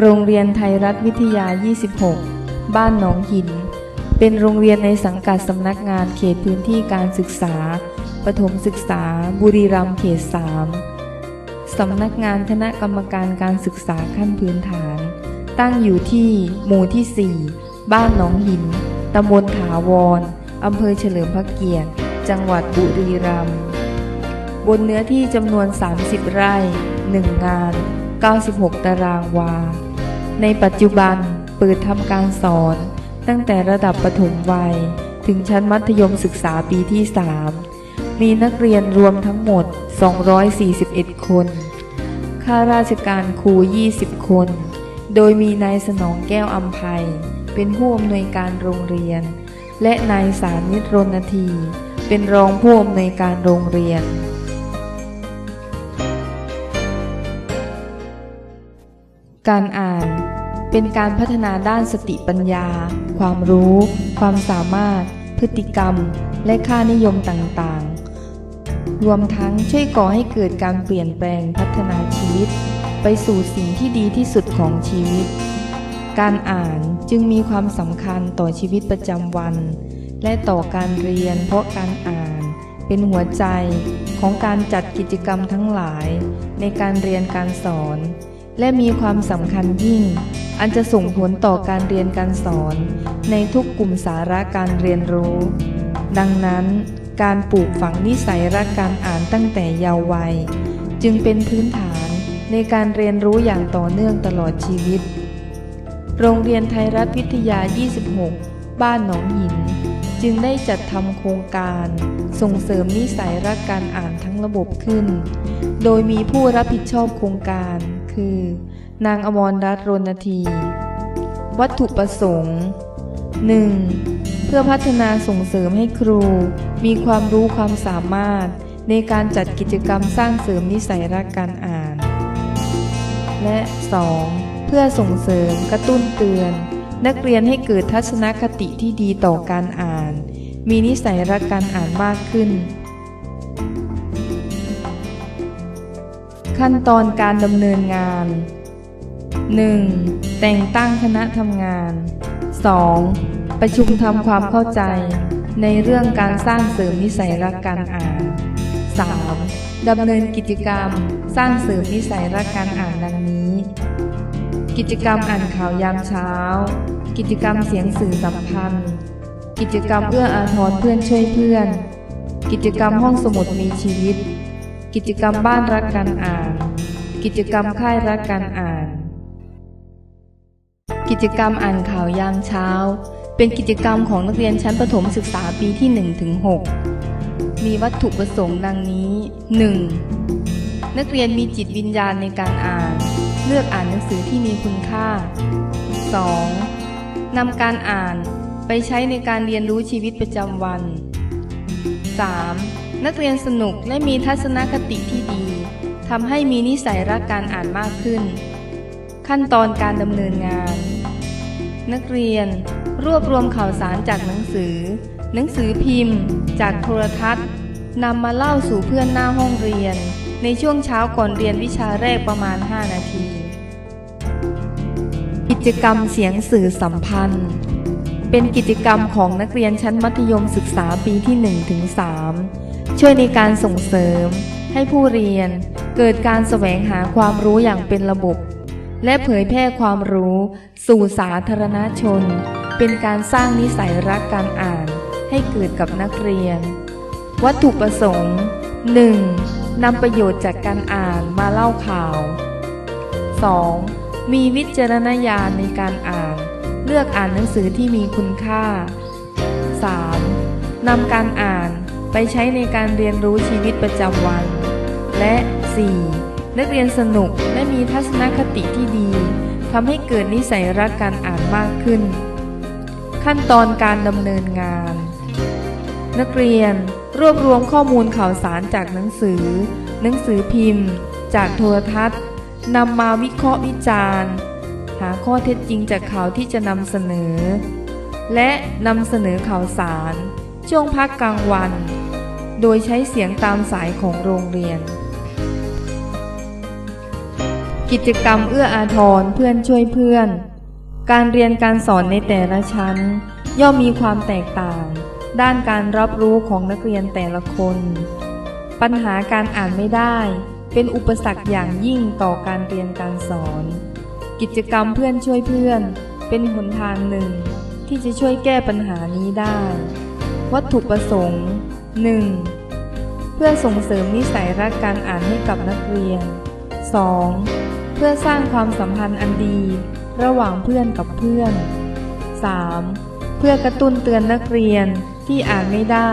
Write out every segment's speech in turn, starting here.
โรงเรียนไทยรัฐวิทยา 26 บ้านหนองหิน เป็นโรงเรียนในสังกัดสำนักงานเขตพื้นที่การศึกษาประถมศึกษา บุรีรัมย์เขต 3 สำนักงานคณะกรรมการการศึกษาขั้นพื้นฐาน ตั้งอยู่ที่หมู่ที่ 4 บ้านหนองหิน ตำบลถาวร อำเภอเฉลิมพระเกียรติ จังหวัดบุรีรัมย์ บนเนื้อที่จำนวน 30 ไร่ 1 งาน 96 ตารางวา ในปัจจุบันเปิดทำการสอน ตั้งแต่ระดับประถมวัย ถึงชั้นมัธยมศึกษาปีที่ 3 มีนักเรียนรวมทั้งหมด 241 คน ข้าราชการครู 20 คน โดยมีนายสนองแก้วอัมภัย เป็นผู้อำนวยการโรงเรียน และนายสานิตรณที เป็นรองผู้อำนวยการโรงเรียนการอ่าน เป็นการพัฒนาด้านสติปัญญา ความรู้ ความสามารถ พฤติกรรม และค่านิยมต่างๆ รวมทั้งช่วยก่อให้เกิดการเปลี่ยนแปลงพัฒนาชีวิต ไปสู่สิ่งที่ดีที่สุดของชีวิต การอ่านจึงมีความสำคัญต่อชีวิตประจำวัน และต่อการเรียนเพราะการอ่าน เป็นหัวใจของการจัดกิจกรรมทั้งหลาย ในการเรียนการสอน และมีความสำคัญยิ่ง อันจะส่งผลต่อการเรียนการสอน ในทุกกลุ่มสาระการเรียนรู้ ดังนั้นการปลูกฝังนิสัยรักการอ่านตั้งแต่เยาว์วัย จึงเป็นพื้นฐานในการเรียนรู้อย่างต่อเนื่องตลอดชีวิต โรงเรียนไทยรัฐวิทยา 26 บ้านหนองหิน จึงได้จัดทำโครงการ ส่งเสริมนิสัยรักการอ่านทั้งระบบขึ้น โดยมีผู้รับผิดชอบโครงการ คือ นางอมรรัตน์รณที วัตถุประสงค์ 1. เพื่อพัฒนาส่งเสริมให้ครู มีความรู้ความสามารถ ในการจัดกิจกรรมสร้างเสริมนิสัยรักการอ่าน และ 2. เพื่อส่งเสริมกระตุ้นเตือน นักเรียนให้เกิดทัศนคติที่ดีต่อการอ่าน มีนิสัยรักการอ่านมากขึ้น ขั้นตอนการดำเนินงาน 1. แต่งตั้งคณะทำงาน 2. ประชุมทำความเข้าใจ ในเรื่องการสร้างเสริมนิสัยรักการอ่าน 3. ดำเนินกิจกรรม สร้างเสริมนิสัยรักการอ่านดังนี้ กิจกรรมอ่านข่าวยามเช้า กิจกรรมเสียงสื่อสัมพันธ์ กิจกรรมเอื้ออาทรเพื่อนช่วยเพื่อน กิจกรรมห้องสมุดมีชีวิต กิจกรรมบ้านรักการอ่าน กิจกรรมค่ายรักการอ่าน กิจกรรมอ่านข่าวยามเช้า เป็นกิจกรรมของนักเรียนชั้นประถมศึกษาปีที่1ถึง6มีวัตถุประสงค์ดังนี้ 1. นักเรียนมีจิตวิญญาณในการอ่าน เลือกอ่านหนังสือที่มีคุณค่า 2. นำการอ่านไปใช้ในการเรียนรู้ชีวิตประจำวัน 3. นักเรียนสนุกและมีทัศนคติที่ดี ทำให้มีนิสัยรักการอ่านมากขึ้น ขั้นตอนการดำเนินงาน นักเรียน รวบรวมข่าวสารจากหนังสือ หนังสือพิมพ์ จากโทรทัศน์นำมาเล่าสู่เพื่อนหน้าห้องเรียน ในช่วงเช้าก่อนเรียนวิชาแรกประมาณ 5 นาที กิจกรรมเสียงสื่อสัมพันธ์ เป็นกิจกรรมของนักเรียนชั้นมัธยมศึกษาปีที่1ถึง3ช่วยในการส่งเสริม ให้ผู้เรียน เกิดการแสวงหาความรู้อย่างเป็นระบบ และเผยแพร่ความรู้สู่สาธารณชน เป็นการสร้างนิสัยรักการอ่านให้เกิดกับนักเรียน วัตถุประสงค์ 1. นำประโยชน์จากการอ่านมาเล่าข่าว 2. มีวิจารณญาณในการอ่าน เลือกอ่านหนังสือที่มีคุณค่า 3. นำการอ่านไปใช้ในการเรียนรู้ชีวิตประจำวัน และ 4. นักเรียนสนุกและมีทัศนคติที่ดีทำให้เกิดนิสัยรักการอ่านมากขึ้น ขั้นตอนการดำเนินงาน นักเรียนรวบรวมข้อมูลข่าวสารจากหนังสือ หนังสือพิมพ์ จากโทรทัศน์นำมาวิเคราะห์วิจารณ์ หาข้อเท็จจริงจากข่าวที่จะนำเสนอ และนำเสนอข่าวสาร ช่วงพักกลางวัน โดยใช้เสียงตามสายของโรงเรียน กิจกรรมเอื้ออาทรเพื่อนช่วยเพื่อน การเรียนการสอนในแต่ละชั้น ย่อมมีความแตกต่าง ด้านการรับรู้ของนักเรียนแต่ละคน ปัญหาการอ่านไม่ได้ เป็นอุปสรรคอย่างยิ่งต่อการเรียนการสอน กิจกรรมเพื่อนช่วยเพื่อน เป็นหนทางหนึ่ง ที่จะช่วยแก้ปัญหานี้ได้ วัตถุประสงค์ 1. เพื่อส่งเสริมนิสัยรักการอ่านให้กับนักเรียน 2. เพื่อสร้างความสัมพันธ์อันดี ระหว่างเพื่อนกับเพื่อน 3. เพื่อกระตุ้นเตือนนักเรียนที่อ่านไม่ได้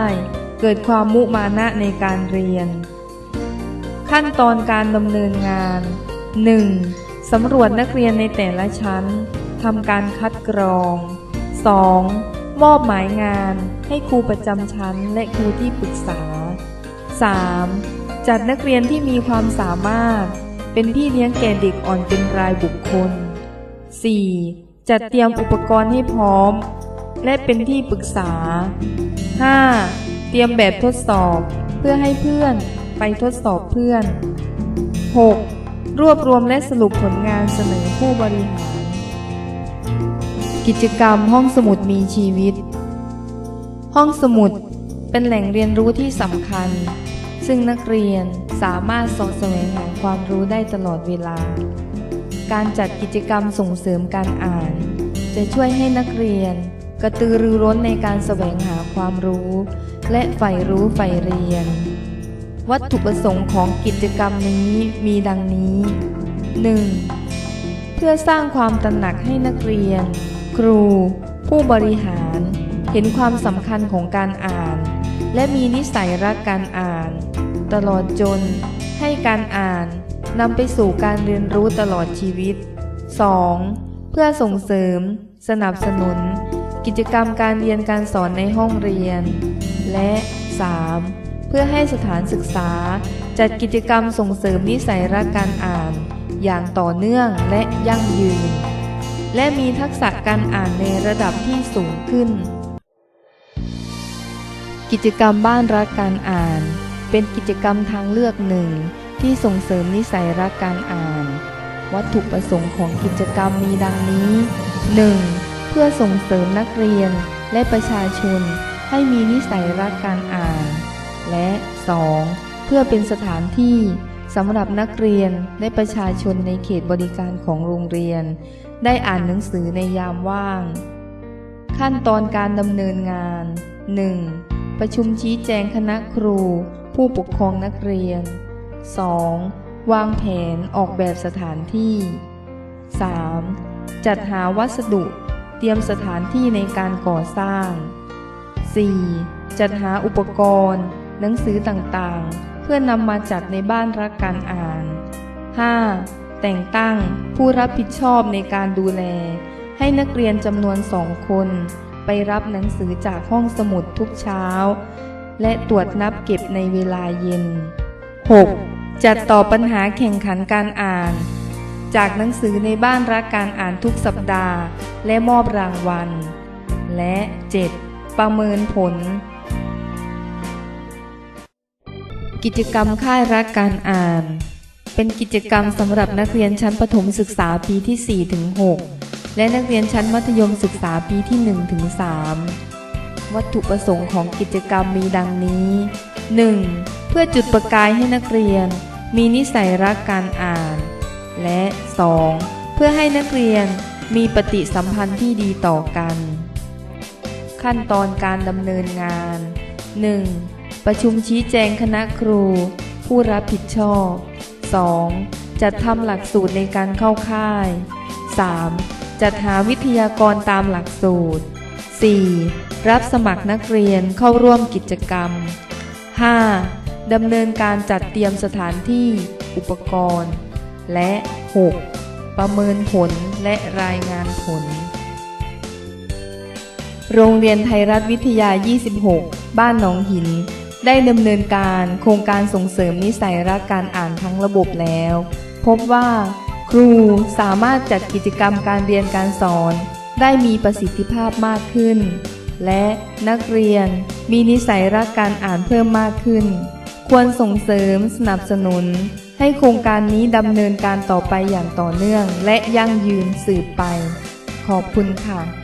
เกิดความมุมานะในการเรียน ขั้นตอนการดำเนินงาน 1. สำรวจนักเรียนในแต่ละชั้นทำการคัดกรอง 2. มอบหมายงานให้ครูประจำชั้นและครูที่ปรึกษา 3. จัดนักเรียนที่มีความสามารถ เป็นพี่เลี้ยงแก่เด็กอ่อนเป็นรายบุคคล 4. จัดเตรียมอุปกรณ์ให้พร้อม และเป็นที่ปรึกษา 5. เตรียมแบบทดสอบเพื่อให้เพื่อนไปทดสอบเพื่อน 6. รวบรวมและสรุปผลงานเสนอผู้บริหาร กิจกรรมห้องสมุดมีชีวิต ห้องสมุดเป็นแหล่งเรียนรู้ที่สำคัญ ซึ่งนักเรียนสามารถสอดแสวงหาความรู้ได้ตลอดเวลา การจัดกิจกรรมส่งเสริมการอ่าน จะช่วยให้นักเรียน กระตือรือร้นในการแสวงหาความรู้ และใฝ่รู้ใฝ่เรียน วัตถุประสงค์ของกิจกรรมนี้มีดังนี้ 1. เพื่อสร้างความตระหนักให้นักเรียน ครู ผู้บริหาร เห็นความสำคัญของการอ่านและมีนิสัยรักการอ่าน ตลอดจน ให้การอ่านนำไปสู่การเรียนรู้ตลอดชีวิต 2. เพื่อส่งเสริม สนับสนุน กิจกรรมการเรียนการสอนในห้องเรียน และ 3. เพื่อให้สถานศึกษา จัดกิจกรรมส่งเสริมนิสัยรักการอ่าน อย่างต่อเนื่องและยั่งยืน และมีทักษะการอ่านในระดับที่สูงขึ้น กิจกรรมบ้านรักการอ่าน เป็นกิจกรรมทางเลือกหนึ่งที่ส่งเสริมนิสัยรักการอ่าน วัตถุประสงค์ของกิจกรรมมีดังนี้ 1. เพื่อส่งเสริมนักเรียนและประชาชน ให้มีนิสัยรักการอ่าน และ 2. เพื่อเป็นสถานที่สำหรับนักเรียนและประชาชนในเขตบริการของโรงเรียน ได้อ่านหนังสือในยามว่าง ขั้นตอนการดำเนินงาน 1. ประชุมชี้แจงคณะครู ผู้ปกครองนักเรียน 2. วางแผนออกแบบสถานที่ 3. จัดหาวัสดุเตรียมสถานที่ในการก่อสร้าง 4. จัดหาอุปกรณ์ หนังสือต่างๆ เพื่อนำมาจัดในบ้านรักการอ่าน 5. แต่งตั้งผู้รับผิดชอบในการดูแล ให้นักเรียนจำนวนสองคน ไปรับหนังสือจากห้องสมุดทุกเช้า และตรวจนับเก็บในเวลาเย็น 6. จัดต่อปัญหาแข่งขันการอ่าน จากหนังสือในบ้านรักการอ่านทุกสัปดาห์ และมอบรางวัล และ 7. ประเมินผล กิจกรรมค่ายรักการอ่าน เป็นกิจกรรมสำหรับนักเรียนชั้นประถมศึกษาปีที่4ถึง6และนักเรียนชั้นมัธยมศึกษาปีที่1ถึง3 วัตถุประสงค์ของกิจกรรมมีดังนี้ 1. เพื่อจุดประกายให้นักเรียน มีนิสัยรักการอ่าน และ 2. เพื่อให้นักเรียนมีปฏิสัมพันธ์ที่ดีต่อกัน ขั้นตอนการดำเนินงาน 1. ประชุมชี้แจงคณะครู ผู้รับผิดชอบ 2. จัดทำหลักสูตรในการเข้าค่าย 3. จัดหาวิทยากรตามหลักสูตร 4. รับสมัครนักเรียนเข้าร่วมกิจกรรม 5. ดำเนินการจัดเตรียมสถานที่ อุปกรณ์ และ 6. ประเมินผลและรายงานผล โรงเรียนไทยรัฐวิทยา 26 บ้านหนองหิน ได้ดำเนินการโครงการส่งเสริมนิสัยรักการอ่านทั้งระบบแล้ว พบว่า ครูสามารถจัดกิจกรรมการเรียนการสอน ได้มีประสิทธิภาพมากขึ้น และนักเรียนมีนิสัยรักการอ่านเพิ่มมากขึ้น ควรส่งเสริมสนับสนุน ให้โครงการนี้ดำเนินการต่อไปอย่างต่อเนื่อง และยั่งยืนสืบไป ขอบคุณค่ะ